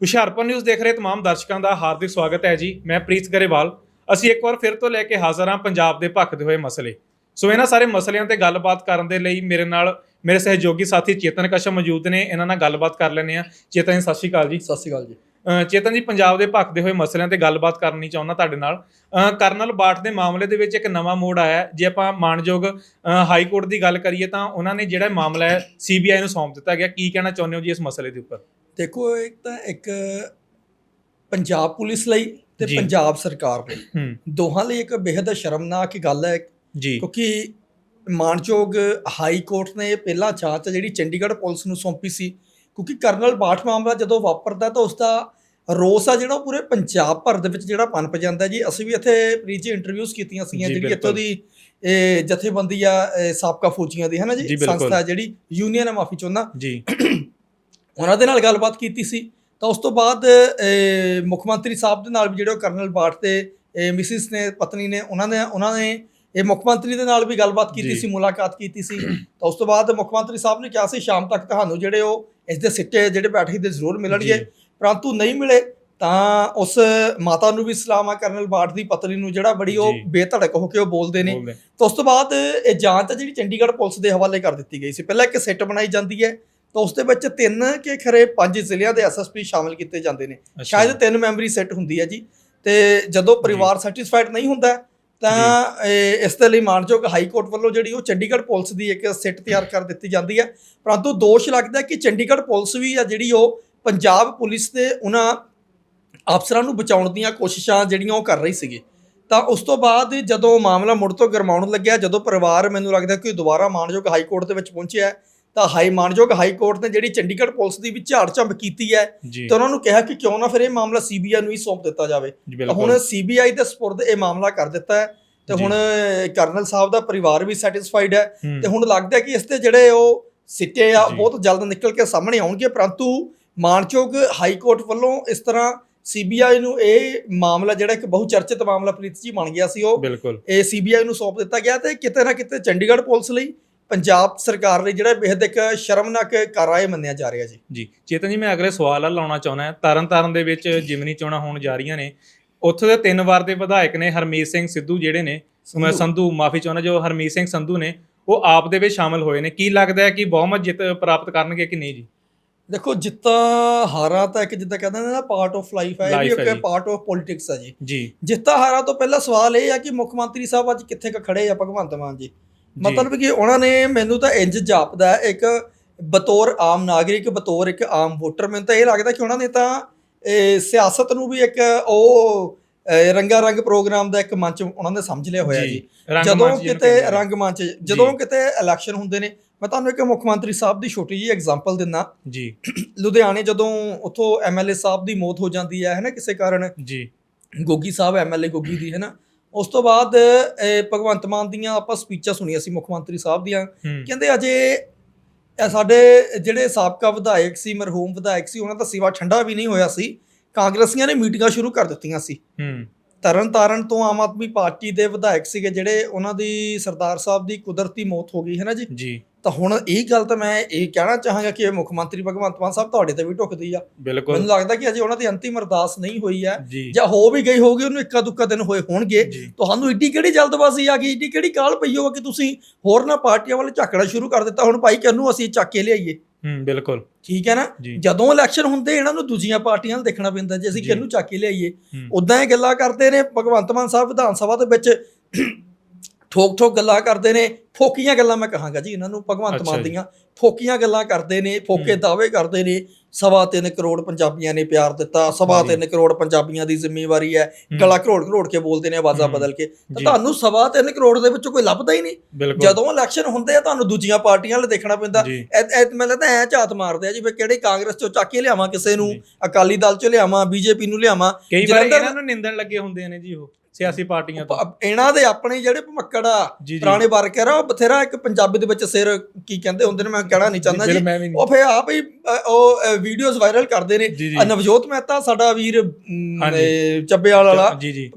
Hoshiarpur news ਦੇਖ ਰਹੇ तमाम ਦਰਸ਼ਕਾਂ ਦਾ ਹਾਰਦਿਕ ਸਵਾਗਤ ਹੈ ਜੀ ਮੈਂ ਪ੍ਰੀਤ ਗਰੇਵਾਲ ਅਸੀਂ ਇੱਕ ਵਾਰ ਫਿਰ ਤੋਂ ਲੈ ਕੇ ਹਾਜ਼ਰ ਹਾਂ ਪੰਜਾਬ ਦੇ ਭਖਦੇ ਹੋਏ ਮਸਲੇ ਸੋ ਇਹਨਾਂ ਸਾਰੇ ਮਸਲਿਆਂ ਤੇ ਗੱਲਬਾਤ ਕਰਨ ਦੇ ਲਈ ਮੇਰੇ ਨਾਲ ਮੇਰੇ ਸਹਿਯੋਗੀ ਸਾਥੀ ਚੇਤਨ ਕਸ਼ਮ ਮੌਜੂਦ ਨੇ ਇਹਨਾਂ ਨਾਲ ਗੱਲਬਾਤ ਕਰ ਲੈਂਦੇ ਆ ਚੇਤਨ ਜੀ ਸਤਿ ਸ਼੍ਰੀ ਅਕਾਲ ਜੀ ਸਤਿ ਸ਼੍ਰੀ ਅਕਾਲ ਜੀ ਅਹ ਚੇਤਨ ਜੀ ਪੰਜਾਬ ਦੇ ਭਖਦੇ ਹੋਏ ਮਸਲਿਆਂ ਤੇ ਗੱਲਬਾਤ ਕਰਨੀ ਚਾਹੁੰਦਾ ਤੁਹਾਡੇ ਨਾਲ ਅਹ ਕਰਨਲ ਬਾਠ ਦੇ ਮਾਮਲੇ ਦੇ ਵਿੱਚ ਇੱਕ ਨਵਾਂ ਮੋੜ ਆਇਆ ਹੈ। ਜੇ ਆਪਾਂ ਮਾਨਯੋਗ ਅਹ ਹਾਈ ਕੋਰਟ ਦੀ ਗੱਲ ਕਰੀਏ ਤਾਂ ਉਹਨਾਂ ਨੇ ਜਿਹੜਾ ਮਾਮਲਾ ਹੈ ਸੀਬੀਆਈ ਨੂੰ ਸੌਂਪ ਦਿੱਤਾ ਗਿਆ ਕੀ ਕਹਿਣਾ ਚਾਹੁੰਦੇ ਹੋ ਜੀ ਇਸ ਮਸਲੇ ਦੇ ਉੱਪਰ ਦੇਖੋ ਇੱਕ ਤਾਂ ਇੱਕ ਪੰਜਾਬ ਪੁਲਿਸ ਲਈ ਤੇ ਜੀ। ਪੰਜਾਬ ਸਰਕਾਰ ਲਈ। ਹੂੰ। ਦੋਹਾਂ ਲਈ ਇੱਕ ਬੇहद ਸ਼ਰਮਨਾਕ ਗੱਲ ਹੈ। ਜੀ। ਕਿਉਂਕਿ ਮਾਨਯੋਗ ਹਾਈ ਕੋਰਟ ਨੇ ਪਹਿਲਾਂ ਜਾਂਚ ਜਿਹੜੀ ਚੰਡੀਗੜ੍ਹ ਪੁਲਿਸ ਨੂੰ ਸੌਂਪੀ ਸੀ। ਕਿਉਂਕਿ ਕਰਨਲ ਬਾਠ ਮਾਮਲਾ ਜਦੋਂ ਵਾਪਰਦਾ ਤਾਂ ਉਸ ਦਾ ਰੋਸ ਆ ਜਿਹੜਾ ਉਹ ਪੂਰੇ ਪੰਜਾਬ ਭਰ ਦੇ ਵਿੱਚ ਜਿਹੜਾ ਪਨਪ ਜਾਂਦਾ ਜੀ। ਅਸੀਂ ਵੀ ਇੱਥੇ ਪ੍ਰੀਜੀ ਇੰਟਰਵਿਊਜ਼ ਕੀਤੀਆਂ ਸੀਗੀਆਂ ਜੀ, ਜਿਹੜੀ ਇੱਥੋਂ ਦੀ ਇਹ ਜਥੇਬੰਦੀ ਆ ਇਹ ਸਾਬਕਾ ਫੌਜੀਆਂ ਦੀ ਹੈ ਨਾ ਜੀ, ਜੀ ਬਿਲਕੁਲ। ਸੰਸਥਾ ਜਿਹੜੀ ਯੂਨੀਅਨ ਹੈ ਮਾਫੀ ਚਾਹੁੰਦਾ। ਜੀ। ਉਹਨਾਂ ਦੇ ਨਾਲ ਗੱਲਬਾਤ ਕੀਤੀ ਸੀ ਤਾਂ ਉਸ ਤੋਂ ਬਾਅਦ ਮੁੱਖ ਮੰਤਰੀ ਸਾਹਿਬ ਦੇ ਨਾਲ ਵੀ ਜਿਹੜੇ ਉਹ ਕਰਨਲ ਬਾਠ ਤੇ ਮਿਸਿਸ ਨੇ ਪਤਨੀ ਨੇ ਉਹਨਾਂ ਨੇ ਉਹਨਾਂ ਨੇ ਇਹ ਮੁੱਖ ਮੰਤਰੀ ਦੇ ਨਾਲ ਵੀ ਗੱਲਬਾਤ ਕੀਤੀ। ਸੀ ਮੁਲਾਕਾਤ ਕੀਤੀ ਸੀ ਤਾਂ ਉਸ ਤੋਂ ਬਾਅਦ ਮੁੱਖ ਮੰਤਰੀ ਸਾਹਿਬ ਨੇ ਕਿਹਾ ਸੀ ਸ਼ਾਮ ਤੱਕ ਤੁਹਾਨੂੰ ਜਿਹੜੇ ਉਹ ਇਸ ਦੇ ਸਿੱਟੇ ਜਿਹੜੇ ਬੈਠੇ ਦੇ ਜ਼ਰੂਰ ਮਿਲਣਗੇ। ਪਰੰਤੂ ਨਹੀਂ ਮਿਲੇ ਤਾਂ ਉਸ ਮਾਤਾ ਨੂੰ ਵੀ ਸਲਾਮ ਆ ਕਰਨਲ ਬਾਠ ਦੀ ਪਤਨੀ ਨੂੰ ਜਿਹੜਾ ਬੜੀ ਉਹ। ਬੇਧੜਕ ਹੋ ਕੇ ਉਹ ਬੋਲਦੇ ਨੇ ਤਾਂ ਉਸ ਤੋਂ ਬਾਅਦ ਇਹ ਜਾਂਚ ਜਿਹੜੀ ਚੰਡੀਗੜ੍ਹ ਪੁਲਿਸ ਦੇ ਹਵਾਲੇ ਕਰ ਦਿੱਤੀ ਗਈ ਸੀ ਪਹਿਲਾਂ ਇੱਕ ਸਿੱਟ ਬਣਾਈ ਜਾਂਦੀ ਹੈ ਤਾਂ ਉਸ ਦੇ ਵਿੱਚ ਤਿੰਨ ਕਿ ਖਰੇ ਪੰਜ ਜ਼ਿਲ੍ਹਿਆਂ ਦੇ ਐਸਐਸਪੀ ਸ਼ਾਮਿਲ ਕੀਤੇ ਜਾਂਦੇ ਨੇ। ਸ਼ਾਇਦ ਤਿੰਨ ਮੈਂਬਰੀ ਸੈੱਟ ਹੁੰਦੀ ਹੈ ਜੀ। ਤੇ ਜਦੋਂ ਪਰਿਵਾਰ ਸੈਟੀਸਫਾਈਡ ਨਹੀਂ ਹੁੰਦਾ ਤਾਂ ਇਸ ਦੇ ਲਈ ਮਾਨਯੋਗ ਹਾਈ ਕੋਰਟ ਵੱਲੋਂ ਜਿਹੜੀ ਉਹ ਚੰਡੀਗੜ੍ਹ ਪੁਲਿਸ ਦੀ ਇੱਕ ਸਿੱਟ ਤਿਆਰ ਕਰ ਦਿੱਤੀ ਜਾਂਦੀ ਹੈ। ਪਰੰਤੂ ਦੋਸ਼ ਲੱਗਦਾ ਕਿ ਚੰਡੀਗੜ੍ਹ ਪੁਲਿਸ ਵੀ ਆ ਜਿਹੜੀ ਉਹ ਪੰਜਾਬ ਪੁਲਿਸ ਦੇ ਉਹਨਾਂ ਅਫਸਰਾਂ ਨੂੰ ਬਚਾਉਣ ਦੀਆਂ ਕੋਸ਼ਿਸ਼ਾਂ ਜਿਹੜੀਆਂ ਉਹ ਕਰ ਰਹੀ ਸੀਗੀ। ਤਾਂ ਉਸ ਤੋਂ ਬਾਅਦ ਜਦੋਂ ਮਾਮਲਾ ਮੁੜ ਤੋਂ ਗਰਮਾਉਣ ਲੱਗਿਆ ਜਦੋਂ ਪਰਿਵਾਰ ਮੈਨੂੰ ਲੱਗਦਾ ਕਿ ਦੁਬਾਰਾ ਮਾਨਯੋਗ ਹਾਈ ਕੋਰਟ ਦੇ ਵਿੱਚ ਪਹੁੰਚਿਆ ਤਾਂ ਹਾਈ ਮਾਨਯੋਗ ਹਾਈ ਕੋਰਟ ਨੇ ਜਿਹੜੀ ਚੰਡੀਗੜ੍ਹ ਪੁਲਿਸ ਦੀ ਵੀ ਝਾੜ ਝੰਬ ਕੀਤੀ ਹੈ ਤੇ ਉਹਨਾਂ ਨੂੰ ਕਿਹਾ ਕਿ ਕਿਉਂ ਨਾ ਫਿਰ ਇਹ ਮਾਮਲਾ ਸੀਬੀਆਈ ਨੂੰ ਹੀ ਸੌਂਪ ਦਿੱਤਾ ਜਾਵੇ। ਹੁਣ ਸੀਬੀਆਈ ਦੇ ਸਪੁਰਦ ਇਹ ਮਾਮਲਾ ਕਰ ਦਿੱਤਾ ਹੈ ਤੇ। ਹੁਣ ਕਰਨਲ ਸਾਹਿਬ ਦਾ ਪਰਿਵਾਰ ਵੀ ਸੈਟੀਸਫਾਈਡ ਹੈ ਤੇ ਹੁਣ ਲੱਗਦਾ ਹੈ ਕਿ ਇਸ ਤੇ ਜਿਹੜੇ ਉਹ ਸਿੱਟੇ ਆ। ਬਹੁਤ ਜਲਦ ਨਿਕਲ ਕੇ ਸਾਹਮਣੇ ਆਉਣਗੇ ਪਰੰਤੂ ਮਾਨਯੋਗ ਹਾਈ ਕੋਰਟ ਵੱਲੋਂ ਇਸ ਤਰ੍ਹਾਂ ਸੀਬੀਆਈ ਨੂੰ ਇਹ ਮਾਮਲਾ ਜਿਹੜਾ ਇੱਕ ਬਹੁ ਚਰਚਿਤ ਮਾਮਲਾ ਪ੍ਰੀਤ ਜੀ ਬਣ ਗਿਆ ਸੀ ਉਹ ਇਹ ਸੀਬੀਆਈ ਨੂੰ ਸੌਂਪ ਦਿੱਤਾ ਗਿਆ ਤੇ ਕਿਤੇ ਨਾ ਕਿਤੇ ਚੰਡੀਗੜ੍ਹ ਪੁਲਿਸ ਲਈ ਪੰਜਾਬ ਸਰਕਾਰ ਲਈ ਜਿਹੜਾ ਬੇहद ਇੱਕ ਸ਼ਰਮਨਾਕ ਕਾਰਾਏ ਮੰਨਿਆ ਜਾ ਰਿਹਾ ਜੀ। ਜੀ ਚੇਤਨ ਜੀ ਮੈਂ ਅਗਲੇ ਸਵਾਲ ਆ ਲਾਉਣਾ ਚਾਹੁੰਦਾ ਹਾਂ। ਤਰਨ ਤਾਰਨ ਦੇ ਵਿੱਚ ਜਿਮਨੀ ਚੋਣਾਂ ਹੋਣ ਜਾ ਰਹੀਆਂ ਨੇ। ਉੱਥੇ ਦੇ ਤਿੰਨ ਵਾਰ ਦੇ ਵਿਧਾਇਕ ਨੇ ਹਰਮੀਤ ਸਿੰਘ ਸਿੱਧੂ ਜਿਹੜੇ ਨੇ ਮੈਂ ਸੰਧੂ ਮਾਫੀ ਚਾਹੁੰਦਾ ਜੋ ਹਰਮੀਤ ਸਿੰਘ ਸੰਧੂ ਨੇ ਉਹ ਆਪ ਦੇ ਵਿੱਚ ਸ਼ਾਮਲ ਹੋਏ ਨੇ। ਕੀ ਲੱਗਦਾ ਹੈ ਕਿ ਬਹੁਮਤ ਜਿੱਤ ਪ੍ਰਾਪਤ ਕਰਨਗੇ ਕਿ ਨਹੀਂ ਜੀ? ਦੇਖੋ ਜਿੱਤਾਂ ਹਾਰਾਂ ਤਾਂ ਇੱਕ ਜਿੱਦਾਂ ਕਹਿੰਦੇ ਨੇ ਨਾ ਪਾਰਟ ਆਫ ਲਾਈਫ ਹੈ। ਇਹ ਵੀ ਹੈ ਇੱਕ। ਪਾਰਟ ਆਫ ਪੋਲਿਟਿਕਸ ਹੈ ਜੀ। ਜੀ। ਜਿੱਤਾਂ ਹਾਰਾਂ ਤੋਂ ਪਹਿਲਾਂ ਸਵਾਲ ਇਹ ਆ ਕਿ ਮੁੱਖ ਮੰਤਰੀ ਸਾਹਿਬ ਅੱਜ ਕਿੱਥੇ ਕ ਖੜੇ ਆ ਭਗਵੰਤ ਮਾਨ ਜੀ? ਮਤਲਬ ਕਿ ਉਹਨਾਂ ਨੇ ਮੈਨੂੰ ਤਾਂ ਇੰਜ ਜਾਪਦਾ ਇੱਕ ਬਤੌਰ ਆਮ ਨਾਗਰਿਕ ਬਤੌਰ ਇੱਕ ਆਮ ਵੋਟਰ। ਮੈਨੂੰ ਤਾਂ ਇਹ ਲੱਗਦਾ ਕਿ ਉਹਨਾਂ ਨੇ ਤਾਂ ਇਹ, ਸਿਆਸਤ ਨੂੰ ਵੀ ਇੱਕ ਉਹ ਰੰਗਾ ਰੰਗ ਪ੍ਰੋਗਰਾਮ ਦਾ ਇੱਕ ਮੰਚ ਉਹਨਾਂ ਨੇ ਸਮਝ ਲਿਆ ਹੋਇਆ ਜੀ ਰੰਗ ਜਦੋਂ ਮੰਚ ਕਿਤੇ ਕਹਿੰਦੇ ਨੇ। ਰੰਗਮੰਚ ਜਦੋਂ ਕਿਤੇ ਇਲੈਕਸ਼ਨ ਹੁੰਦੇ ਨੇ ਮੈਂ ਤੁਹਾਨੂੰ ਇੱਕ ਮੁੱਖ ਮੰਤਰੀ ਸਾਹਿਬ ਦੀ ਛੋਟੀ ਜਿਹੀ ਐਗਜ਼ਾਮਪਲ ਦਿੰਦਾ। ਜੀ। ਲੁਧਿਆਣੇ ਜਦੋਂ ਉੱਥੋਂ ਐਮਐਲਏ ਸਾਹਿਬ ਦੀ ਮੌਤ ਹੋ ਜਾਂਦੀ ਹੈ ਹੈ ਨਾ ਕਿਸੇ ਕਾਰਨ ਜੀ। ਗੋਗੀ ਸਾਹਿਬ ਐਮਐਲਏ ਗੋਗੀ ਦੀ ਹੈ ਨਾ ਉਸ ਤੋਂ ਬਾਅਦ ਇਹ ਭਗਵੰਤ ਮਾਨ ਦੀਆਂ ਆਪਾਂ ਸਪੀਚਾਂ ਸੁਣੀਆਂ ਸੀ ਮੁੱਖ ਮੰਤਰੀ ਸਾਹਿਬ ਦੀਆਂ। ਕਹਿੰਦੇ ਅਜੇ ਇਹ ਸਾਡੇ ਜਿਹੜੇ ਸਾਬਕਾ ਵਿਧਾਇਕ ਸੀ ਮਰਹੂਮ ਵਿਧਾਇਕ ਸੀ ਉਹਨਾਂ ਦਾ ਸਿਵਾ ਠੰਡਾ ਵੀ ਨਹੀਂ ਹੋਇਆ ਸੀ। ਕਾਂਗਰਸੀਆਂ ਨੇ ਮੀਟਿੰਗਾਂ ਸ਼ੁਰੂ ਕਰ ਦਿੱਤੀਆਂ ਸੀ। ਤਰਨ ਤਾਰਨ ਤੋਂ ਆਮ ਆਦਮੀ ਪਾਰਟੀ ਦੇ ਵਿਧਾਇਕ ਸੀਗੇ ਜਿਹੜੇ ਉਹਨਾਂ ਦੀ ਸਰਦਾਰ ਸਾਹਿਬ ਦੀ ਕੁਦਰਤੀ ਮੌਤ ਹੋ ਗਈ ਹੈ ਨਾ ਜੀ? ਜੀ। ਤਾਂ ਹੁਣ ਇਹ ਗੱਲ ਤਾਂ ਮੈਂ ਇਹ ਕਹਿਣਾ ਚਾਹਾਂਗਾ ਕਿ ਇਹ ਮੁੱਖ ਮੰਤਰੀ ਭਗਵੰਤ ਮਾਨ ਸਾਹਿਬ ਤੁਹਾਡੇ ਤੇ ਵੀ ਢੁਕਦੀ ਆ। ਮੈਨੂੰ ਲੱਗਦਾ ਕਿ ਅਜੇ ਉਹਨਾਂ ਦੀ ਅੰਤਿਮ ਅਰਦਾਸ ਨਹੀਂ ਹੋਈ ਹੈ। ਜੀ। ਹੋ ਵੀ ਗਈ ਹੋਗੀ ਉਹਨੂੰ ਇੱਕਾ ਦੁੱਕਾ ਦਿਨ ਹੋਏ ਹੋਣਗੇ। ਤੁਹਾਨੂੰ ਏਡੀ ਕਿਹੜੀ ਜਲਦਬਾਜ਼ੀ ਆ ਗਈ ਏਡੀ ਕਿਹੜੀ ਕਾਲ ਪਈ ਹੋਵੇ ਕਿ ਤੁਸੀਂ ਹੋਰ ਨਾ ਪਾਰਟੀਆਂ ਵੱਲ ਝਾਕਣਾ ਸ਼ੁਰੂ ਕਰ ਦਿੱਤਾ? ਹੁਣ ਭਾਈ ਕਿਹਨੂੰ ਅਸੀਂ ਚੱਕ ਕੇ ਲਿਆਈਏ? ਹੂੰ ਬਿਲਕੁਲ। ਠੀਕ ਹੈ ਨਾ? ਜਦੋਂ ਇਲੈਕਸ਼ਨ ਹੁੰਦੇ ਇਹਨਾਂ ਨੂੰ ਦੂਜੀਆਂ ਪਾਰਟੀਆਂ ਨਾਲ ਦੇਖਣਾ ਪੈਂਦਾ ਜੇ ਅਸੀਂ। ਕਿਹਨੂੰ ਚੱਕ ਕੇ ਲਿਆਈਏ। ਉਦਾਂ ਇਹ ਗੱਲਾਂ ਕਰਦੇ ਨੇ ਭਗਵੰਤ ਮਾਨ ਸਾਹਿਬ ਵਿਧਾਨ ਸਭਾ ਦੇ ਵਿੱਚ। ਠੋਕ ਠੋਕ ਗੱਲਾਂ ਕਰਦੇ ਨੇ ਫੋਕੀਆਂ ਗੱਲਾਂ ਮੈਂ ਕਹਾਂਗਾ ਜੀ ਇਹਨਾਂ ਨੂੰ ਭਗਵੰਤ ਮਾਨ। ਦੀਆਂ ਫੋਕੀਆਂ ਗੱਲਾਂ ਕਰਦੇ ਨੇ ਫੋਕੇ। ਦਾਅਵੇ ਕਰਦੇ ਨੇ ਸਵਾ ਤਿੰਨ ਕਰੋੜ ਪੰਜਾਬੀਆਂ ਨੇ ਪਿਆਰ ਦਿੱਤਾ ਸਵਾ ਜੀ। ਤਿੰਨ ਕਰੋੜ ਪੰਜਾਬੀਆਂ ਦੀ ਜ਼ਿੰਮੇਵਾਰੀ ਹੈ ਗਲਾ ਘਰੋੜ ਘਰੋੜ ਕੇ ਬੋਲਦੇ ਨੇ ਆਵਾਜ਼ਾਂ। ਬਦਲ ਕੇ ਤਾਂ ਤੁਹਾਨੂੰ ਸਵਾ ਤਿੰਨ ਕਰੋੜ ਦੇ ਵਿੱਚੋਂ ਕੋਈ ਲੱਭਦਾ ਹੀ ਨਹੀਂ ਜਦੋਂ ਇਲੈਕਸ਼ਨ ਹੁੰਦੇ ਆ ਤੁਹਾਨੂੰ ਦੂਜੀਆਂ ਪਾਰਟੀਆਂ ਵੱਲ ਦੇਖਣਾ ਪੈਂਦਾ ਮੈਨੂੰ ਲੱਗਦਾ ਐ ਝਾਤ ਮਾਰਦੇ ਆ ਜੀ ਵੀ ਕਿਹੜੇ ਕਾਂਗਰਸ ਚੋਂ ਚੱਕ ਕੇ ਲਿਆਵਾਂ ਕਿਸੇ ਨੂੰ। ਅਕਾਲੀ ਦਲ ਚੋਂ ਲਿਆਵਾਂ ਬੀਜੇਪੀ ਨੂੰ ਲਿਆਵਾਂ ਕਈ ਵਾਰ ਇਹਨਾਂ ਨੂੰ ਨਿੰਦਣ ਲੱਗੇ ਹੁੰਦੇ ਨੇ ਜੀ ਉਹ ਸਿਆਸੀ ਪਾਰਟੀਆਂ ਤੋਂ। ਇਹਨਾਂ ਦੇ ਆਪਣੇ ਜਿਹੜੇ ਭਮੱਕੜ ਆ ਪੁਰਾਣੇ ਵਰਕਰ ਆ ਉਹ ਬਥੇਰਾ ਇੱਕ ਪੰਜਾਬੀ ਦੇ ਵਿੱਚ ਸਿਰ ਕੀ ਕਹਿੰਦੇ ਹੁੰਦੇ ਨੇ ਮੈਂ ਕਹਿਣਾ ਨਹੀਂ ਚਾਹੁੰਦਾ ਜੀ। ਉਹ ਫੇ ਆਪ ਹੀ ਉਹ ਵੀਡੀਓਜ਼ ਵਾਇਰਲ ਕਰਦੇ ਨੇ। ਨਵਜੋਤ ਮਹਿਤਾ ਸਾਡਾ ਵੀਰ ਚੱਬੇਵਾਲ ਵਾਲਾ।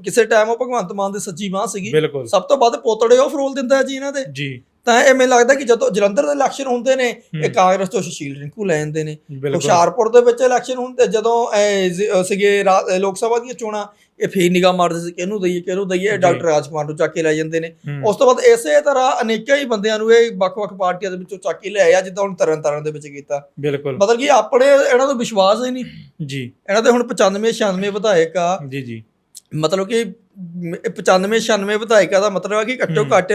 ਕਿਸੇ ਟਾਈਮ ਉਹ ਭਗਵੰਤ ਮਾਨ ਦੀ ਸੱਚੀ ਬਾਹ ਸੀਗੀ। ਸਭ ਤੋਂ ਵੱਧ ਪੋਤੜੇ ਉਹ ਫਰੋਲ ਦਿੰਦਾ ਜੀ ਇਹਨਾਂ ਦੇ। ਜੀ। ਤਾਂ ਇਹ ਮੈਨੂੰ ਲੱਗਦਾ ਕਿ ਜਦੋਂ ਜਲੰਧਰ ਦੇ ਇਲੈਕਸ਼ਨ ਹੁੰਦੇ ਨੇ। ਇਹ ਕਾਂਗਰਸ ਤੋਂ ਸੁਸ਼ੀਲ ਰਿੰਕੂ ਲੈ ਜਾਂਦੇ ਨੇ। ਹੁਸ਼ਿਆਰਪੁਰ ਦੇ ਵਿੱਚ ਇਲੈਕਸ਼ਨ ਹੁੰਦੇ ਜਦੋਂ ਸੀਗੇ ਲੋਕ ਸਭਾ ਦੀਆਂ ਚੋਣਾਂ ਇਹ ਫੇਰ ਨਿਗਾਹ ਮਾਰਦੇ ਸੀ ਕਿਹਨੂੰ ਦਈਏ ਕਿਹਨੂੰ ਦਈਏ। ਡਾਕਟਰ ਰਾਜਕੁਮਾਰ ਨੂੰ ਚੱਕ ਕੇ ਲੈ ਜਾਂਦੇ ਨੇ। ਉਸ ਤੋਂ ਬਾਅਦ ਇਸੇ ਤਰ੍ਹਾਂ ਅਨੇਕਾਂ ਹੀ ਬੰਦਿਆਂ ਨੂੰ ਇਹ ਵੱਖ-ਵੱਖ ਪਾਰਟੀਆਂ ਦੇ ਵਿੱਚੋਂ ਚੱਕ ਕੇ ਲਿਆਏ ਆ ਜਿੱਦਾਂ ਹੁਣ ਤਰਨ ਤਾਰਨ ਦੇ ਵਿੱਚ ਕੀਤਾ। ਬਿਲਕੁਲ। ਮਤਲਬ ਕਿ ਆਪਣੇ ਇਹਨਾਂ ਨੂੰ ਵਿਸ਼ਵਾਸ ਹੀ ਨਹੀਂ। ਜੀ। ਇਹਨਾਂ ਦੇ ਹੁਣ 95 96 ਵਿਧਾਇਕ ਆ। ਜੀ ਜੀ। ਮਤਲਬ ਕਿ 95 96 ਵਿਧਾਇਕਾਂ ਦਾ ਮਤਲਬ ਹੈ ਕਿ ਘੱਟੋ। ਘੱਟ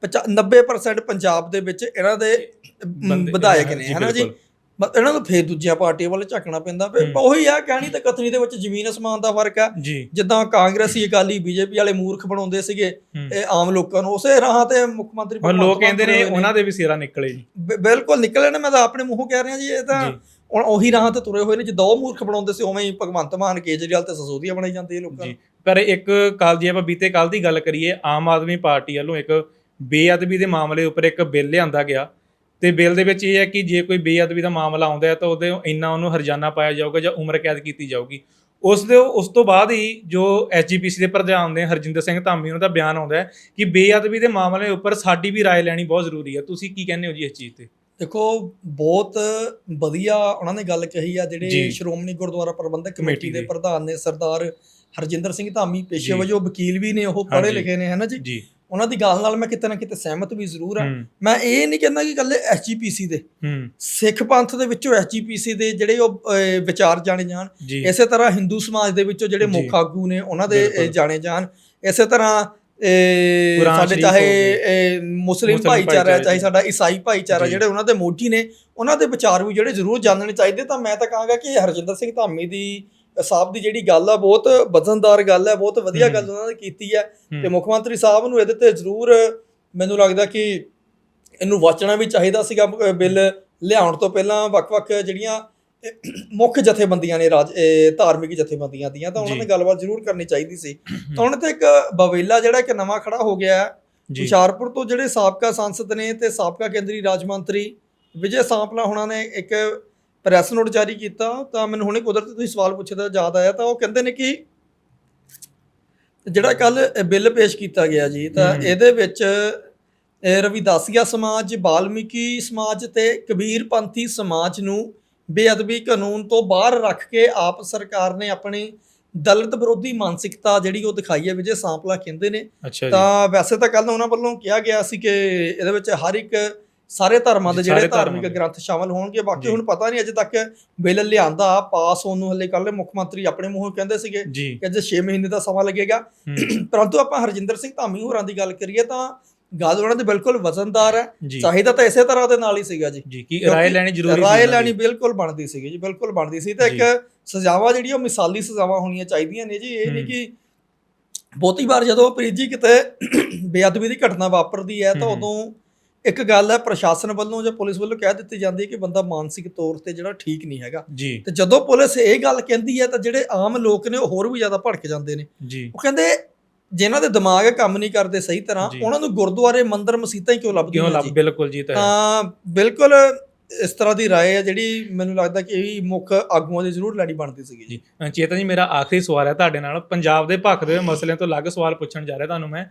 ਪਚਾ- 90% ਪੰਜਾਬ ਦੇ ਵਿੱਚ ਇਹਨਾਂ ਦੇ ਵਿਧਾਇਕ ਨੇ ਹਨਾ ਜੀ? ਬਿਲਕੁਲ। ਬ- ਇਹਨਾਂ ਨੂੰ ਫੇਰ ਦੂਜੀਆਂ ਪਾਰਟੀਆਂ ਵੱਲ ਝਾਕਣਾ ਪੈਂਦਾ ਹੂੰ। ਉਹੀ ਆ ਕਹਿਣੀ ਤੇ ਕਥਨੀ ਦੇ ਵਿੱਚ ਜ਼ਮੀਨ ਅਸਮਾਨ ਦਾ ਫ਼ਰਕ ਆ। ਜਿੱਦਾਂ ਕਾਂਗਰਸੀ ਅਕਾਲੀ ਬੀਜੇਪੀ ਵਾਲੇ ਮੂਰਖ ਬਣਾਉਂਦੇ ਸੀਗੇ। ਇਹ ਆਮ ਲੋਕਾਂ ਨੂੰ ਉਸੇ ਰਾਹ ਤੇ ਮੁੱਖ ਮੰਤਰੀ ਹੁਣ ਲੋਕ ਕਹਿੰਦੇ ਨੇ ਉਹਨਾਂ ਦੇ ਵੀ ਸਿਰਾ ਨਿਕਲੇ ਜੀ। ਬਿਲਕੁਲ ਨਿਕਲੇ ਨੇ ਮੈਂ ਤਾਂ ਆਪਣੇ ਮੂੰਹੋਂ ਕਹਿ ਰਿਹਾ ਜੀ ਇਹ ਤਾਂ ਹੁਣ ਉਹੀ ਰਾਹ ਤੇ ਤੁਰੇ ਹੋਏ ਨੇ ਜਿੱਦਾਂ ਉਹ ਮੂਰਖ ਬਣਾਉਂਦੇ ਸੀ ਉਵੇਂ ਹੀ ਭਗਵੰਤ ਮਾਨ ਕੇਜਰੀਵਾਲ ਤੇ ਸਸੋਦੀਆ ਬਣਾਈ ਜਾਂਦੇ ਆ ਲੋਕਾਂ ਜੀ। ਪਰ ਇੱਕ ਕੱਲ ਜੇ ਆਪਾਂ ਬੀਤੇ ਕੱਲ ਦੀ ਗੱਲ ਕਰੀਏ ਆਮ ਆਦਮੀ ਪਾਰਟੀ ਵੱਲੋਂ ਇੱਕ ਬੇਅਦਬੀ ਦੇ ਮਾਮਲੇ ਉੱਪਰ ਇੱਕ ਬਿੱਲ ਲਿਆਂਦਾ ਗਿਆ। ਤੇ ਬਿੱਲ ਦੇ ਵਿੱਚ ਇਹ ਹੈ ਕਿ ਜੇ ਕੋਈ ਬੇਅਦਬੀ ਦਾ ਮਾਮਲਾ ਆਉਂਦਾ ਹੈ ਤਾਂ ਉਹਦੇ ਇੰਨਾ ਉਹਨੂੰ ਹਰਜਾਨਾ ਪਾਇਆ ਜਾਊਗਾ ਜਾਂ ਉਮਰ ਕੈਦ ਕੀਤੀ ਜਾਊਗੀ ਉਸ ਦੇ ਉਸ ਤੋਂ ਬਾਅਦ ਹੀ ਜੋ ਐਸਜੀਪੀਸੀ ਦੇ ਪ੍ਰਧਾਨ ਨੇ ਹਰਜਿੰਦਰ ਸਿੰਘ ਧਾਮੀ ਉਹਨਾਂ ਦਾ ਬਿਆਨ ਆਉਂਦਾ ਹੈ ਕਿ ਬੇਅਦਬੀ ਦੇ ਮਾਮਲੇ ਉੱਪਰ ਸਾਡੀ ਵੀ رائے ਲੈਣੀ ਬਹੁਤ ਜ਼ਰੂਰੀ ਹੈ ਤੁਸੀਂ ਕੀ ਕਹਿੰਦੇ ਹੋ ਜੀ ਇਸ ਚੀਜ਼ ਤੇ ਦੇਖੋ ਬਹੁਤ ਵਧੀਆ ਉਹਨਾਂ ਨੇ ਗੱਲ ਕਹੀ ਆ ਜੀ। ਜਿਹੜੇ ਸ਼੍ਰੋਮਣੀ ਗੁਰਦੁਆਰਾ ਪ੍ਰਬੰਧਕ ਕਮੇਟੀ ਕਮੇਟੀ ਦੇ ਦੇ। ਪ੍ਰਧਾਨ ਨੇ ਸਰਦਾਰ ਹਰਜਿੰਦਰ ਸਿੰਘ ਧਾਮੀ ਪੇਸ਼ੇ ਜੀ। ਵਜੋਂ ਵਕੀਲ ਵੀ ਨੇ ਉਹ ਪੜ੍ਹੇ ਹਾਂਜੀ। ਲਿਖੇ ਨੇ ਹਨਾ ਜੀ ਜੀ ਉਹਨਾਂ ਦੀ ਗੱਲ ਨਾਲ ਮੈਂ ਕਿਤੇ ਨਾ ਕਿਤੇ ਸਹਿਮਤ ਵੀ ਜ਼ਰੂਰ ਆ ਹੂੰ। ਮੈਂ ਇਹ ਨਹੀਂ ਕਹਿੰਦਾ ਕਿ ਇਕੱਲੇ ਐਸਜੀਪੀਸੀ ਦੇ। ਸਿੱਖ ਪੰਥ ਦੇ ਵਿੱਚੋਂ ਐਸਜੀਪੀਸੀ ਦੇ ਜਿਹੜੇ ਉਹ ਵਿਚਾਰ ਜਾਣੇ ਜਾਣ। ਇਸੇ ਤਰ੍ਹਾਂ ਹਿੰਦੂ ਸਮਾਜ ਦੇ ਵਿੱਚੋਂ ਜਿਹੜੇ। ਮੁੱਖ ਆਗੂ ਨੇ ਉਹਨਾਂ ਦੇ ਜਾਣੇ ਜਾਣ। ਇਸੇ ਤਰ੍ਹਾਂ ਸਾਡੇ ਚਾਹੇ ਮੁਸਲਿਮ ਭਾਈਚਾਰਾ ਚਾਹੇ ਸਾਡਾ ਈਸਾਈ ਭਾਈਚਾਰਾ। ਜਿਹੜੇ ਉਹਨਾਂ ਦੇ ਮੋਢੀ ਨੇ ਉਹਨਾਂ ਦੇ ਵਿਚਾਰ ਵੀ ਜਿਹੜੇ ਜ਼ਰੂਰ ਜਾਣਨੇ ਚਾਹੀਦੇ। ਤਾਂ ਮੈਂ ਤਾਂ ਕਹਾਂਗਾ ਕਿ ਹਰਜਿੰਦਰ ਸਿੰਘ ਧਾਮੀ ਦੀ ਸਾਹਿਬ ਦੀ ਜਿਹੜੀ ਗੱਲ ਆ ਬਹੁਤ ਵਜ਼ਨਦਾਰ ਗੱਲ ਹੈ ਬਹੁਤ ਵਧੀਆ। ਗੱਲ ਉਹਨਾਂ ਨੇ ਕੀਤੀ ਹੈ। ਤੇ ਮੁੱਖ ਮੰਤਰੀ ਸਾਹਿਬ ਨੂੰ ਇਹਦੇ ਤੇ ਜ਼ਰੂਰ ਮੈਨੂੰ ਲੱਗਦਾ ਕਿ ਇਹਨੂੰ ਵਾਚਣਾ ਵੀ ਚਾਹੀਦਾ ਸੀਗਾ ਬਿੱਲ ਲਿਆਉਣ ਤੋਂ ਪਹਿਲਾਂ ਵੱਖ-ਵੱਖ ਜਿਹੜੀਆਂ ਮੁੱਖ ਜਥੇਬੰਦੀਆਂ ਨੇ ਰਾਜ ਧਾਰਮਿਕ ਜਥੇਬੰਦੀਆਂ ਦੀਆਂ ਤਾਂ ਉਹਨਾਂ। ਨੇ ਗੱਲਬਾਤ ਜ਼ਰੂਰ ਕਰਨੀ ਚਾਹੀਦੀ ਸੀ ਤਾਂ ਹੁਣ ਤੇ ਇੱਕ ਬਵੇਲਾ ਜਿਹੜਾ ਇੱਕ ਨਵਾਂ ਖੜਾ ਹੋ ਗਿਆ ਹੈ ਹੁਸ਼ਿਆਰਪੁਰ ਤੋਂ ਜਿਹੜੇ ਸਾਬਕਾ ਸੰਸਦ ਨੇ ਤੇ ਸਾਬਕਾ ਕੇਂਦਰੀ ਰਾਜ ਮੰਤਰੀ ਵਿਜੇ ਸਾਂਪਲਾ ਹੁਣਾਂ ਨੇ ਇੱਕ ਪ੍ਰੈਸ ਨੋਟ ਜਾਰੀ ਕੀਤਾ ਤਾਂ ਮੈਨੂੰ ਹੁਣੇ ਕੁਦਰਤੀ ਤੁਸੀਂ ਸਵਾਲ ਪੁੱਛੇ ਦਾ ਯਾਦ ਆਇਆ ਤਾਂ ਉਹ ਕਹਿੰਦੇ ਨੇ ਕਿ ਜਿਹੜਾ ਕੱਲ ਬਿੱਲ ਪੇਸ਼ ਕੀਤਾ ਗਿਆ ਜੀ ਤਾਂ। ਇਹਦੇ ਵਿੱਚ ਰਵਿਦਾਸੀਆ ਸਮਾਜ ਬਾਲਮੀਕੀ ਸਮਾਜ ਤੇ ਕਬੀਰਪੰਥੀ ਸਮਾਜ ਨੂੰ ਬੇਅਦਬੀ ਕਾਨੂੰਨ ਤੋਂ ਬਾਹਰ ਰੱਖ ਕੇ ਆਪ ਸਰਕਾਰ ਨੇ ਆਪਣੀ ਦਲਿਤ ਵਿਰੋਧੀ ਮਾਨਸਿਕਤਾ ਜਿਹੜੀ ਉਹ ਦਿਖਾਈ ਹੈ ਵਿਜੇ ਸਾਂਪਲਾ ਕਹਿੰਦੇ ਨੇ ਤਾਂ ਵੈਸੇ ਤਾਂ ਕੱਲ ਉਹਨਾਂ ਵੱਲੋਂ ਕਿਹਾ ਗਿਆ ਸੀ ਕਿ ਇਹਦੇ ਵਿੱਚ ਹਰ ਇੱਕ ਸਾਰੇ ਧਰਮਾਂ ਦੇ ਜਿਹੜੇ ਧਾਰਮਿਕ। ਗ੍ਰੰਥ ਸ਼ਾਮਲ ਹੋਣਗੇ ਬਾਕੀ। ਹੁਣ ਪਤਾ ਨਹੀਂ ਅਜੇ ਤੱਕ ਬਿੱਲ ਲਿਆਂਦਾ ਪਾਸ ਹੋਣ ਨੂੰ ਹਲੇ ਕੱਲ ਮੁੱਖ ਮੰਤਰੀ ਆਪਣੇ ਮੂੰਹੋਂ ਕਹਿੰਦੇ ਸੀਗੇ ਕਿ ਅਜੇ 6 ਮਹੀਨੇ ਦਾ ਸਮਾਂ ਲੱਗੇਗਾ ਪਰੰਤੂ ਆਪਾਂ ਹਰਜਿੰਦਰ ਸਿੰਘ ਧਾਮੀ ਹੋਰਾਂ ਦੀ ਗੱਲ ਕਰੀਏ ਤਾਂ ਗੱਲ ਉਹਨਾਂ ਦੀ ਬਿਲਕੁਲ ਵਜ਼ਨਦਾਰ ਹੈ ਚਾਹੀਦਾ ਤਾਂ ਇਸੇ ਤਰ੍ਹਾਂ ਦੇ ਨਾਲ ਹੀ ਸੀਗਾ ਜੀ ਜੀ ਕੀ ਰਾਏ ਲੈਣੀ ਜ਼ਰੂਰੀ ਸੀ ਰਾਏ ਲੈਣੀ। ਬਿਲਕੁਲ ਬਣਦੀ ਸੀਗੀ ਜੀ ਬਿਲਕੁਲ ਬਣਦੀ ਸੀ ਤੇ। ਇੱਕ ਸਜ਼ਾਵਾਂ ਜਿਹੜੀਆਂ ਉਹ ਮਿਸਾਲੀ ਸਜ਼ਾਵਾਂ ਹੋਣੀਆਂ ਚਾਹੀਦੀਆਂ ਨੇ ਜੀ ਇਹ ਨਹੀਂ। ਕਿ ਬਹੁਤੀ ਵਾਰ ਜਦੋਂ ਪ੍ਰੀਤ ਜੀ ਕਿਤੇ ਬੇਅਦਬੀ ਦੀ ਘਟਨਾ ਵਾਪਰਦੀ ਹੈ ਤਾਂ। ਉਦੋਂ ਇੱਕ ਗੱਲ ਹੈ ਪ੍ਰਸ਼ਾਸਨ ਵੱਲੋਂ ਜਾਂ ਪੁਲਿਸ ਵੱਲੋਂ ਕਹਿ ਦਿੱਤੀ ਜਾਂਦੀ ਹੈ ਕਿ ਬੰਦਾ ਮਾਨਸਿਕ ਤੌਰ ਤੇ ਜਿਹੜਾ ਠੀਕ ਨਹੀਂ ਹੈਗਾ ਜੀ ਤੇ ਜਦੋਂ ਪੁਲਿਸ ਇਹ ਗੱਲ ਕਹਿੰਦੀ ਹੈ ਤਾਂ ਜਿਹੜੇ ਆਮ ਲੋਕ ਨੇ ਉਹ ਹੋਰ ਵੀ ਜ਼ਿਆਦਾ ਭੜਕ ਜਾਂਦੇ ਨੇ ਜੀ ਉਹ ਕਹਿੰਦੇ ਜਿਨ੍ਹਾਂ ਦੇ ਦਿਮਾਗ ਕੰਮ ਨਹੀਂ ਕਰਦੇ ਸਹੀ ਤਰ੍ਹਾਂ ਜੀ। ਉਹਨਾਂ ਨੂੰ ਗੁਰਦੁਆਰੇ ਮੰਦਿਰ ਮਸੀਤਾਂ ਹੀ ਕਿਉਂ ਲੱਭਦੀਆਂ ਕਿਉਂ ਲੱਭ ਜੀ ਬਿਲਕੁਲ ਜੀ ਇਹ ਤਾਂ ਹੈ। ਤਾਂ ਬਿਲਕੁਲ ਇਸ ਤਰ੍ਹਾਂ ਦੀ رائے ਹੈ ਜਿਹੜੀ ਮੈਨੂੰ ਲੱਗਦਾ ਕਿ ਇਹ ਮੁੱਖ ਆਗੂਆਂ ਦੀ ਜ਼ਰੂਰ ਲੈਣੀ ਬਣਦੀ ਸੀਗੀ ਜੀ ਜੀ ਅ, ਚੇਤਨ ਜੀ ਮੇਰਾ ਆਖਰੀ ਸਵਾਲ ਹੈ ਤੁਹਾਡੇ ਨਾਲ ਪੰਜਾਬ ਦੇ ਭਖਦੇ ਹੋਏ ਮਸਲਿਆਂ ਤੋਂ ਅਲੱਗ ਸਵਾਲ ਪੁੱਛਣ ਜਾ ਰਿਹਾ ਤੁਹਾਨੂੰ ਮੈਂ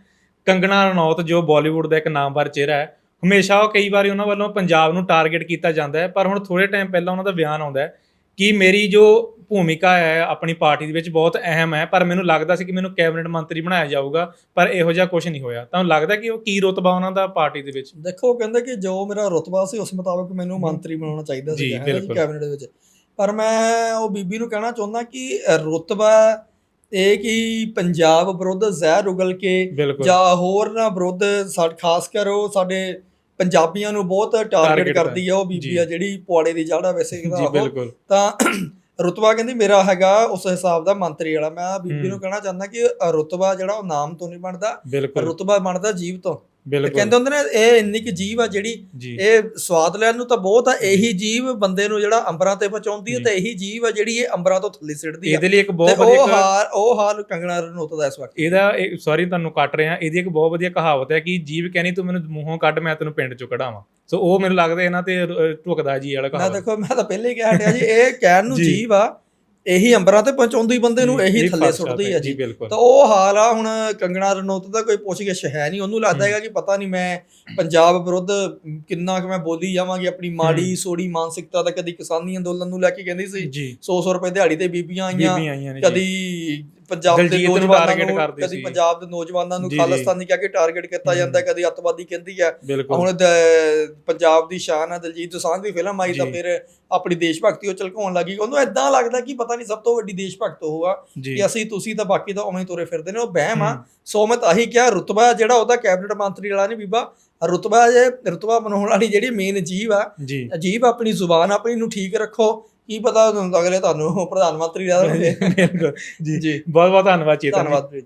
ਕੰਗਣਾ ਰਣੌਤ ਜੋ ਬਾਲੀਵੁੱਡ ਦਾ ਇੱਕ ਨਾਮਵਰ ਚਿਹਰਾ ਹੈ ਹਮੇਸ਼ਾ ਉਹ ਕਈ ਵਾਰੀ ਉਹਨਾਂ ਵੱਲੋਂ ਪੰਜਾਬ ਨੂੰ ਟਾਰਗੇਟ ਕੀਤਾ ਜਾਂਦਾ ਹੈ ਪਰ ਹੁਣ ਥੋੜੇ ਟਾਈਮ ਪਹਿਲਾਂ ਉਹਨਾਂ ਦਾ ਬਿਆਨ ਆਉਂਦਾ ਹੈ ਕਿ ਮੇਰੀ ਜੋ ਭੂਮਿਕਾ ਹੈ ਆਪਣੀ ਪਾਰਟੀ ਦੇ ਵਿੱਚ ਬਹੁਤ ਅਹਿਮ ਹੈ ਪਰ ਮੈਨੂੰ ਲੱਗਦਾ ਸੀ ਕਿ ਮੈਨੂੰ ਕੈਬਨਿਟ ਮੰਤਰੀ ਬਣਾਇਆ ਜਾਊਗਾ ਪਰ ਇਹੋ ਜਿਹਾ ਕੁਝ ਨਹੀਂ ਹੋਇਆ। ਤੁਹਾਨੂੰ ਲੱਗਦਾ ਕਿ ਉਹ ਕੀ ਰੁਤਬਾ ਉਹਨਾਂ ਦਾ ਪਾਰਟੀ ਦੇ ਵਿੱਚ? ਦੇਖੋ ਉਹ ਕਹਿੰਦੇ ਕਿ ਜੋ ਮੇਰਾ ਰੁਤਬਾ ਸੀ ਉਸ ਮੁਤਾਬਕ ਮੈਨੂੰ ਮੰਤਰੀ ਬਣਾਉਣਾ ਚਾਹੀਦਾ ਸੀ। ਕੈਬਨਿਟ ਦੇ ਵਿੱਚ। ਪਰ ਮੈਂ ਉਹ ਬੀਬੀ ਨੂੰ ਕਹਿਣਾ ਚਾਹੁੰਦਾ ਕਿ ਰੁਤਬਾ ਇਹ ਕਿ ਪੰਜਾਬ ਵਿਰੁੱਧ ਜ਼ਹਿਰ ਉਗਲ ਕੇ ਬਿਲਕੁਲ। ਜਾਂ ਹੋਰ ਨਾ ਵਿਰੁੱਧ ਸਾ- ਖਾਸ ਕਰ ਉਹ ਸਾਡੇ ਪੰਜਾਬੀਆਂ ਨੂੰ ਬਹੁਤ ਟਾਰਗੇਟ Target ਕਰਦੀ ਆ ਉਹ ਬੀਬੀ ਜੀ। ਆ ਜਿਹੜੀ ਪੁਆੜੇ ਦੀ ਜੜਾ ਵੈਸੇ ਜੀ ਉਹ ਬਿਲਕੁਲ। ਤਾਂ ਰੁਤਬਾ ਕਹਿੰਦੀ ਮੇਰਾ ਹੈਗਾ ਉਸ ਹਿਸਾਬ ਦਾ ਮੰਤਰੀ ਵਾਲਾ। ਮੈਂ ਬੀਬੀ ਹੂੰ। ਨੂੰ ਕਹਿਣਾ ਚਾਹੁੰਦਾ ਕਿ ਰੁਤਬਾ ਜਿਹੜਾ ਉਹ ਨਾਮ ਤੋਂ ਨਹੀਂ ਬਣਦਾ। ਬਿਲਕੁਲ। ਰੁਤਬਾ ਬਣਦਾ ਜੀਵ ਤੋਂ। ਤੇ ਬਿਲਕੁਲ ਕਹਿੰਦੇ ਹੁੰਦੇ ਨੇ ਇਹ ਇੰਨੀ ਕਿ ਜੀਵ ਆ ਜਿਹੜੀ ਜੀ। ਇਹ ਸਵਾਦ ਲੈਣ ਨੂੰ ਤਾਂ ਬਹੁਤ ਆ ਇਹੀ ਜੀਵ ਬੰਦੇ ਨੂੰ ਜਿਹੜਾ ਅੰਬਰਾਂ ਤੇ ਪਹੁੰਚਾਉਂਦੀ ਹੈ। ਤੇ ਇਹੀ ਜੀਵ ਆ ਜਿਹੜੀ ਇਹ ਅੰਬਰਾਂ ਤੋਂ ਥੱਲੇ ਸਿੱਟਦੀ ਆ। ਇਹਦੇ ਲਈ ਇੱਕ ਤੇ ਬਹੁਤ ਉਹ ਵਧੀਆ ਹਾਲ ਉਹ ਹਾਲ ਕੰਗਣਾ ਰਣੌਤ ਦਾ ਇਸ ਵਕਤ। ਇਹਦਾ ਸੌਰੀ ਤੁਹਾਨੂੰ ਕੱਟ ਰਿਹਾ ਇਹਦੀ ਇੱਕ ਬਹੁਤ ਵਧੀਆ ਕਹਾਵਤ ਹੈ ਕਿ ਜੀਵ ਕਹਿਣੀ ਤੂੰ ਮੈਨੂੰ ਮੂੰਹੋਂ ਕੱਢ ਮੈਂ ਤੈਨੂੰ ਪਿੰਡ ਚੋਂ ਕਢਾਵਾਂ। ਸੋ ਉਹ ਮੈਨੂੰ ਲੱਗਦਾ ਇਹਨਾਂ ਤੇ ਢੁਕਦਾ ਜੀ ਵਾਲਾ ਕਹਾਵਤ। ਦੇਖੋ ਮੈਂ ਤਾਂ ਪਹਿਲੇ ਹੀ ਕਹਿ ਹਟਿਆ ਜੀ ਇਹ ਕਹਿਣ ਨੂੰ ਜੀ। ਜੀਵ ਆ ਇਹੀ ਅੰਬਰਾਂ ਤੇ ਪਹੁੰਚਾਉਂਦੀ ਬੰਦੇ ਨੂੰ ਇਹੀ ਥੱਲੇ ਸੁੱਟਦੀ ਹੈ, ਜੀ। ਤਾਂ ਉਹ ਹਾਲ ਆ ਹੁਣ ਕੰਗਣਾ ਰਣੌਤ ਦਾ ਕੋਈ ਪੁੱਛਗਿੱਛ ਹੈ ਨਹੀਂ ਉਹਨੂੰ ਲੱਗਦਾ ਹੈਗਾ ਕਿ ਪਤਾ ਨਹੀਂ ਮੈਂ ਪੰਜਾਬ ਵਿਰੁੱਧ ਕਿੰਨਾ ਕਿ ਮੈਂ ਬੋਲੀ ਜਾਵਾਂਗੀ ਆਪਣੀ ਮਾੜੀ ਸੋੜੀ ਮਾਨਸਿਕਤਾ ਦਾ ਕਦੀ ਕਿਸਾਨੀ ਅੰਦੋਲਨ ਨੂੰ ਲੈ ਕੇ ਕਹਿੰਦੀ ਸੀ। ਜੀ। 100 100 ਰੁਪਏ ਦਿਹਾੜੀ ਤੇ ਬੀਬੀਆਂ ਆਈਆਂ। ਕਦੀ ਪੰਜਾਬ ਦੇ ਦਲਜੀਤ ਨੂੰ ਨੌਜਵਾਨਾਂ target ਨੂੰ ਕਰਦੇ ਕਦੀ ਸੀ। ਪੰਜਾਬ ਦੇ ਨੌਜਵਾਨਾਂ ਨੂੰ ਜੀ, ਜੀ। ਖਾਲਿਸਤਾਨੀ ਕਹਿ ਕੇ ਟਾਰਗੇਟ ਕੀਤਾ ਜਾਂਦਾ ਕਦੀ ਅੱਤਵਾਦੀ ਕਹਿੰਦੀ ਹੈ ਬਿਲਕੁਲ ਹੁਣ ਦ- ਪੰਜਾਬ ਦੀ ਸ਼ਾਨ ਆ ਦਲਜੀਤ ਦੋਸਾਂਝ ਦੀ ਫਿਲਮ ਆਈ ਤਾਂ ਜੀ। ਫਿਰ ਆਪਣੀ ਦੇਸ਼ ਭਗਤੀ ਉਹ ਝਲਕਾਉਣ ਲੱਗੀ ਉਹਨੂੰ ਇਦਾਂ ਲੱਗਦਾ ਕਿ ਪਤਾ ਨਹੀਂ ਸਭ ਤੋਂ ਵੱਡੀ ਦੇਸ਼ ਭਗਤ ਉਹ ਆ ਜੀ ਕਿ ਅਸੀਂ ਤੁਸੀਂ ਤਾਂ ਬਾਕੀ ਤਾਂ ਉਵੇਂ ਹੀ ਤੁਰੇ ਫਿਰਦੇ ਨੇ ਉਹ ਵਹਿਮ ਆ ਹੂੰ। ਸੋ ਮੈਂ ਤਾਂ ਆਹੀ ਕਿਹਾ ਰੁਤਬਾ ਜਿਹੜਾ ਉਹਦਾ ਕੈਬਨਿਟ ਮੰਤਰੀ ਵਾਲਾ ਨਹੀਂ ਬੀਬਾ ਰੁਤਬਾ ਜੇ ਰੁਤਬਾ ਬਣਾਉਣ ਵਾਲੀ ਜਿਹੜੀ ਮੇਨ ਅਜੀਬ ਆ ਜੀ ਅਜੀਬ ਆਪਣੀ ਜ਼ੁਬਾਨ ਆਪਣੀ ਨੂੰ ਠੀਕ ਰੱਖੋ ਕੀ ਪਤਾ ਅਗਲੇ ਤੁਹਾਨੂੰ ਪ੍ਰਧਾਨ ਮੰਤਰੀ ਦਾ ਬਿਲਕੁਲ ਜੀ ਜੀ। ਬਹੁਤ ਬਹੁਤ ਧੰਨਵਾਦ ਚੇਤਨ। ਧੰਨਵਾਦ ਜੀ।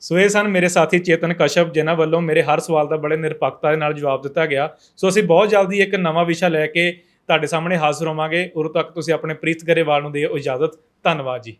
ਸੋ ਇਹ ਸਨ ਮੇਰੇ ਸਾਥੀ ਚੇਤਨ ਕਸ਼ਪ ਜਿਨ੍ਹਾਂ ਵੱਲੋਂ ਮੇਰੇ ਹਰ ਸਵਾਲ ਦਾ ਬੜੇ ਨਿਰਪੱਖਤਾ ਦੇ ਨਾਲ ਜਵਾਬ ਦਿੱਤਾ ਗਿਆ। ਸੋ ਅਸੀਂ ਬਹੁਤ ਜਲਦੀ ਇੱਕ ਨਵਾਂ ਵਿਸ਼ਾ ਲੈ ਕੇ ਤੁਹਾਡੇ ਸਾਹਮਣੇ ਹਾਜ਼ਰ ਹੋਵਾਂਗੇ। ਉਦੋਂ ਤੱਕ ਤੁਸੀਂ ਆਪਣੇ ਪ੍ਰੀਤ ਗਰੇਵਾਲ ਨੂੰ ਦਿਓ ਇਜਾਜ਼ਤ। ਧੰਨਵਾਦ ਜੀ।